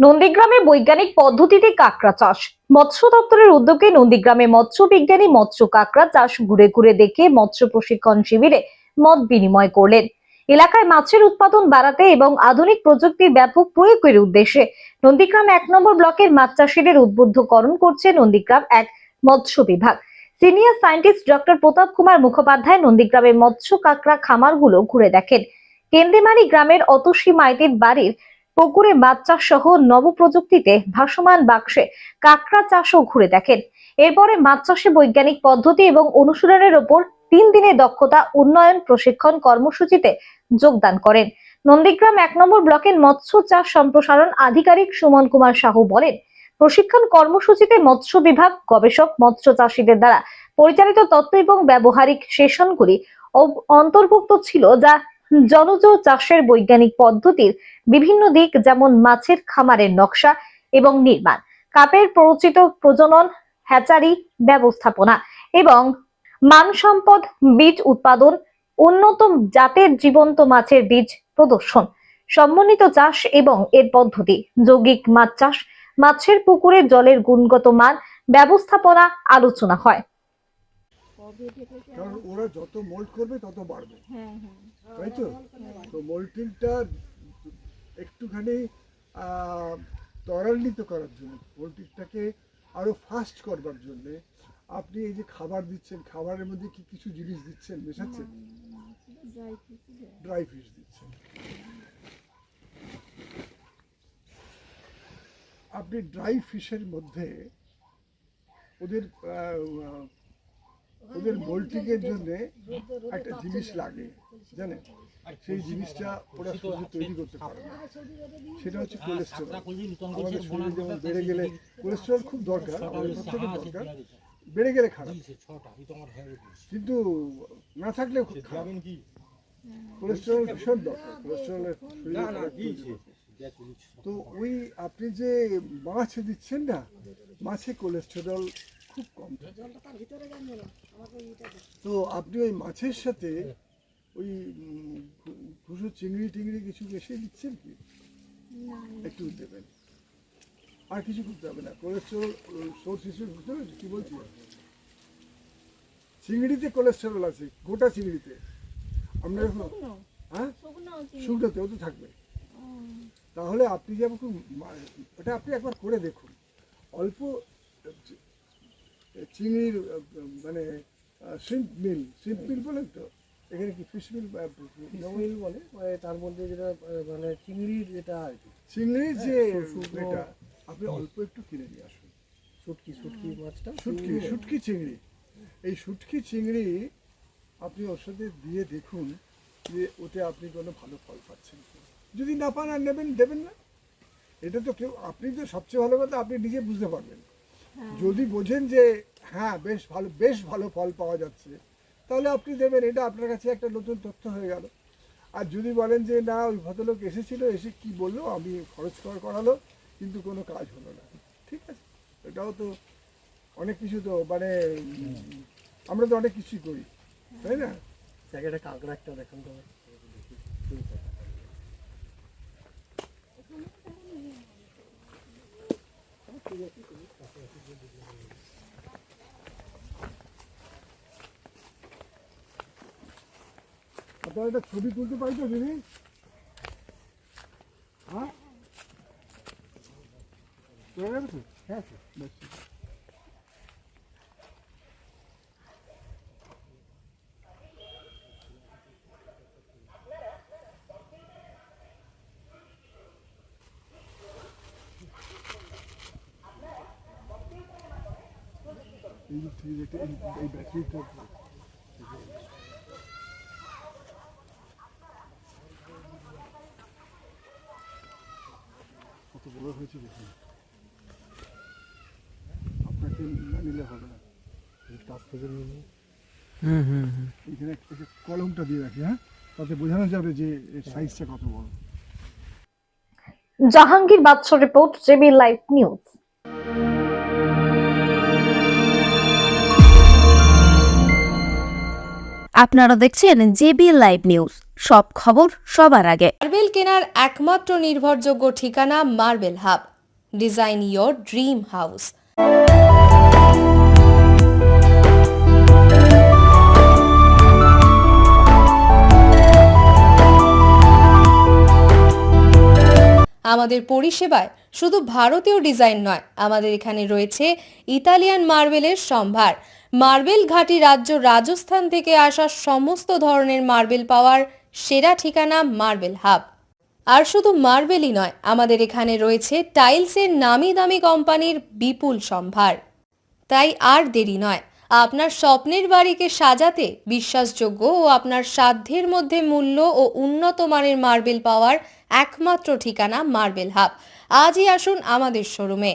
নন্দীগ্রামে বৈজ্ঞানিক পদ্ধতিতে কাঁকড়া চাষ। মৎস্য দপ্তরের উদ্যোগে নন্দীগ্রামে মৎস্য বিজ্ঞানী মৎস্য কাঁকড়া চাষ ঘুরে ঘুরে দেখে মৎস্য প্রশিক্ষণ শিবিরে মত বিনিময় করলেন। এলাকায় মাছের উৎপাদন বাড়াতে এবং আধুনিক প্রযুক্তির ব্যাপক প্রয়োগের উদ্দেশ্যে নন্দীগ্রাম এক নম্বর ব্লকের মাছ চাষিদের উদ্বুদ্ধকরণ করছে নন্দীগ্রাম এক মৎস্য বিভাগ। Senior scientist doctor Pratap Kumar Mukhopadhyay নন্দীগ্রামের মৎস্য কাঁকড়া খামারগুলো ঘুরে দেখেন। কেন্দ্রিমারি গ্রামের অতসী মাইতির বাড়ির পুকুরে মাছ চাষ সহ নবপ্রযুক্তিতে ভাসমান বাক্সে কাঁকড়া চাষও ঘুরে দেখেন। এরপরে মাছ চাষে বৈজ্ঞানিক পদ্ধতি এবং অনুশীলনের ওপর তিন দিনের দক্ষতা উন্নয়ন প্রশিক্ষণ কর্মসূচিতে যোগদান করেন। নন্দীগ্রাম এক নম্বর ব্লকের মৎস্য চাষ সম্প্রসারণ আধিকারিক সুমন কুমার সাহু বলেন, প্রশিক্ষণ কর্মসূচিতে মৎস্য বিভাগ, গবেষক, মৎস্য চাষীদের দ্বারা পরিচালিত তত্ত্ব এবং ব্যবহারিক সেশনগুলি অন্তর্ভুক্ত ছিল যা জলজ চাষের বৈজ্ঞানিক পদ্ধতির বিভিন্ন দিক যেমন মাছের খামারের নকশা এবং নির্মাণ কাপের প্ররোচিত প্রজনন হ্যাচারি ব্যবস্থাপনা এবং মানসম্পদ বীজ উৎপাদন উন্নত জাতের জীবন্ত মাছের বীজ প্রদর্শন সমন্বিত চাষ এবং এর পদ্ধতি যৌগিক মাছ চাষ মাছের পুকুরে জলের গুণগত মান ব্যবস্থাপনা আলোচনা হয়। কারণ ওরা যত মোল্ড করবে তত বাড়বে। হ্যাঁ হ্যাঁ। তাই তো? তো মোল্টিংটা একটুখানি ত্বরান্বিত করার জন্য পোলট্রিটাকে আরও ফাস্ট করবার জন্য। আপনি এই যে খাবার দিচ্ছেন খাবারের মধ্যে কি কিছু জিনিস দিচ্ছেন মেশাচ্ছেন? ড্রাই ফিশ দিচ্ছেন। আপনি ড্রাই ফিশের মধ্যে ওদের ওদের মোল্টিং জন্যে একটা জিনিস লাগে জানেন? সেই জিনিসটা ওরা শুধু তৈরি করতে পারে না। সেটা হচ্ছে কোলেস্টেরল আমাদের শরীরে যেমন বেড়ে গেলে কোলেস্টেরল খুব দরকার আমাদের প্রত্যেকের দরকার। বেড়ে গেলে খারাপ। কিন্তু না থাকলেও খুব খারাপ। কোলেস্টেরল ভীষণ দরকার। কোলেস্টেরলের শরীরে তো ওই আপনি যে মাছ দিচ্ছেন না মাছে কোলেস্টেরল খুব কম তো আপনি ওই মাছের সাথে ওই ভুষো চিংড়ি টিংড়ি কিছু মিশিয়ে দিচ্ছেন কি? একটু দেবেন। আর কিছু করতে হবে না। কোলেস্টেরল সোর্স হিসেবে বুঝতে পারছি কি বলছি? চিংড়িতে কোলেস্টেরল আছে গোটা চিংড়িতে। আমরা যখন হ্যাঁ? শুকনো শুকনোতেও তো থাকবে। তাহলে আপনি যেমন ওটা আপনি একবার করে দেখুন। অল্প চি- চিংড়ির মানে শিম্প মিল শিম্প মিল বলেন তো? এখানে কি ফিশ মিল মিল বলে মানে তার মধ্যে যেটা মানে চিংড়ির যেটা আর কি। চিংড়ির যে শুকনো- এটা আপনি অল্প একটু কিনে নিয়ে আসুন। শুটকি শুটকি মাছটা? শুটকি শুটকি চিংড়ি। এই শুটকি চিংড়ি আপনি ওর সাথে দিয়ে দেখুন যে ওতে আপনি কোনো ভালো ফল পাচ্ছেন যদি না পান আর নেবেন দেবেন না। এটা তো কেউ আপনি তো সবচেয়ে ভালো কথা আপনি নিজে বুঝতে পারবেন। যদি বোঝেন যে হ্যাঁ বেশ ভালো বেশ ভালো ফল পাওয়া যাচ্ছে, তাহলে আপনি দেবেন। এটা আপনার কাছে একটা নতুন তথ্য হয়ে গেল। আর যদি বলেন যে, না, ওই ভদ্রলোক এসেছিল, এসে কি বলল? আমি খরচ কর করালো, কিন্তু কোনো কাজ হলো না। ঠিক আছে? এটাও তো অনেক কিছু তো মানে আমরা তো অনেক কিছুই করি, তাই না? জায়গাটা কাঁকড়া একটা দেখান তো। আপনারা একটা ছবি তুলতে পারি তো দিদি? হ্যাঁ? হ্যাঁ বেশ এই দিক থেকে দেখতে এই ব্যাটারিটা কত বড় হয়েছে দেখুন আপনাকে না নিলে হবে না এই কাছ থেকে নিয়ে নিই। এখানে একটা একটা কলমটা দিয়ে রাখি হ্যাঁ? তাতে বোঝানো যাবে যে এর সাইজটা কত বড়। Jahangir Badsha report JB live news আপনারা দেখছেন জেবি লাইভ নিউজ। সব খবর সবার আগে। মার্বেল কেনার একমাত্র নির্ভরযোগ্য ঠিকানা marble hub, design your dream house. আমাদের পরিষেবায় শুধু ভারতীয় ডিজাইন নয়, আমাদের এখানে রয়েছে ইতালিয়ান মার্বেলের সম্ভার। মার্বেল ঘাটি রাজ্য রাজস্থান থেকে আসা সমস্ত ধরনের মার্বেল পাওয়ার সেরা ঠিকানা মার্বেল হাব। আর শুধু মার্বেলই নয়, আমাদের এখানে রয়েছে টাইলসের নামি দামি কোম্পানির বিপুল সম্ভার। তাই আর দেরি নয়, আপনার স্বপ্নের বাড়িকে সাজাতে বিশ্বাসযোগ্য ও আপনার সাধ্যের মধ্যে মূল্য ও উন্নত মানের মার্বেল পাওয়ার একমাত্র ঠিকানা মার্বেল হাব। আজই আসুন আমাদের শোরুমে।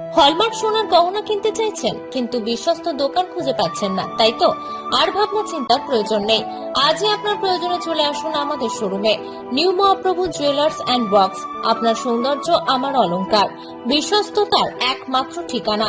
হলমার্ক সোনার গহনা কিনতে চাইছেন, কিন্তু বিশ্বস্ত দোকান খুঁজে পাচ্ছেন না। তাই তো, আর ভাবনা চিন্তার প্রয়োজন নেই। আজই আপনার প্রয়োজনে চলে আসুন আমাদের শোরুমে। New Mahaprabhu jewellers and box আপনার সৌন্দর্য, আমার অলংকার। বিশ্বস্ততার একমাত্র ঠিকানা।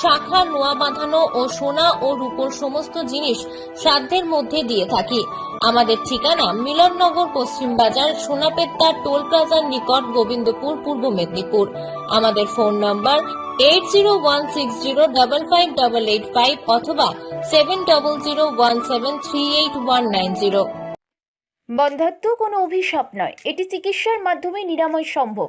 শাখা, নোয়া বাঁধানো ও সোনা ও রূপোর সমস্ত জিনিস সাধ্যের মধ্যে দিয়ে থাকি। আমাদের ঠিকানা মিলননগর, পশ্চিম বাজার সোনাপেত্তার টোল প্লাজার নিকট গোবিন্দপুর, পূর্ব মেদিনীপুর। আমাদের phone number eight zero one six zero double five double eight five অথবা seven double zero one seven three eight one nine zero. বন্ধাত্ম কোনো অভিশাপ নয়। এটি চিকিৎসার মাধ্যমে নিরাময় সম্ভব।